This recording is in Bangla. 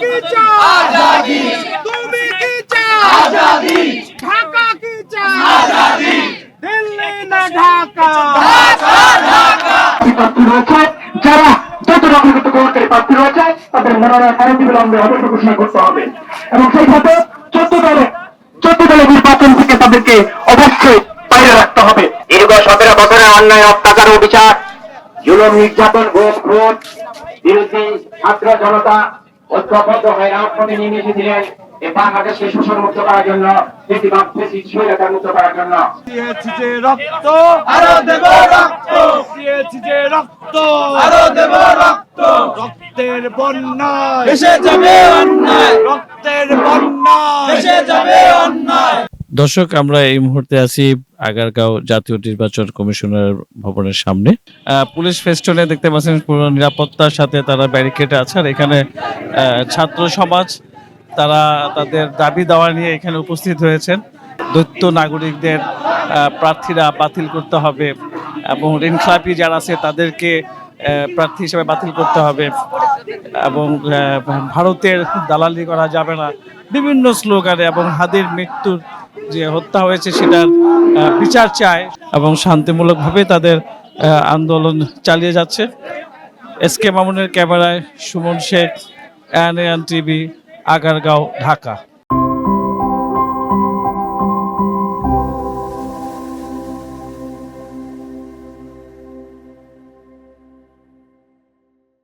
কি চাও আজাদি। তুমি কি চাও? আজাদি। ঢাকা কি চাও? আজাদি। দিল্লি না ঢাকা? প্রার্থী রয়েছে। যারা যত রকমের গ্রহণকারী প্রার্থী রয়েছে তাদের মনোনয়ন অনতিবিলম্বে অবৈধ ঘোষণা করতে হবে। এবং সেই সাথে চোদ্দ দলে চোদ্দ দলের নির্বাচন থেকে তাদেরকে অবশ্যই বাইরে রাখতে হবে। দীর্ঘ সতেরো বছরের অন্যায় অত্যাচার ও বিচার জুলুম নির্যাতন ভোট ভোট বিরোধী ছাত্র জনতা ঐক্যবদ্ধ হয়ে রাজপথে নেমে এসেছিলেন বাংলাদেশকে শোষণ মুক্ত করার জন্য স্বৈরাচার মুক্ত করার জন্য। রক্ত আরও দেব রক্ত। যে রক্ত আরও দেব রক্ত। রক্তের বন্যায়। এসে যাবে অন্যায়। রক্তের বন্যায়। এসে যাবে অন্যায়। দর্শক আমরা এই মুহূর্তে আছি আগারগাঁও জাতীয় নির্বাচন কমিশনের ভবনের সামনে। পুলিশ ফেস্টনে দেখতে পাচ্ছেন পুরো নিরাপত্তার সাথে তারা ব্যারিকেডে আছে আর এখানে ছাত্র সমাজ, তারা তাদের দাবি দেওয়া নিয়ে এখানে উপস্থিত হয়েছেন। দৈত্য নাগরিকদের প্রার্থীরা বাতিল করতে হবে এবং ঋণখেলাপি যারা আছে তাদেরকে প্রার্থী হিসেবে বাতিল করতে হবে এবং ভারতের দালালি করা যাবে না। বিভিন্ন স্লোগানে এবং হাদির মৃত্যুর যে হত্যা হয়েছে সেটার বিচার চায় এবং শান্তিমূলকভাবে তাদের আন্দোলন চালিয়ে যাচ্ছে। এস কে মামুনের ক্যামেরায় Sumon Sheikh, N N TV, Agargaon, Dhaka.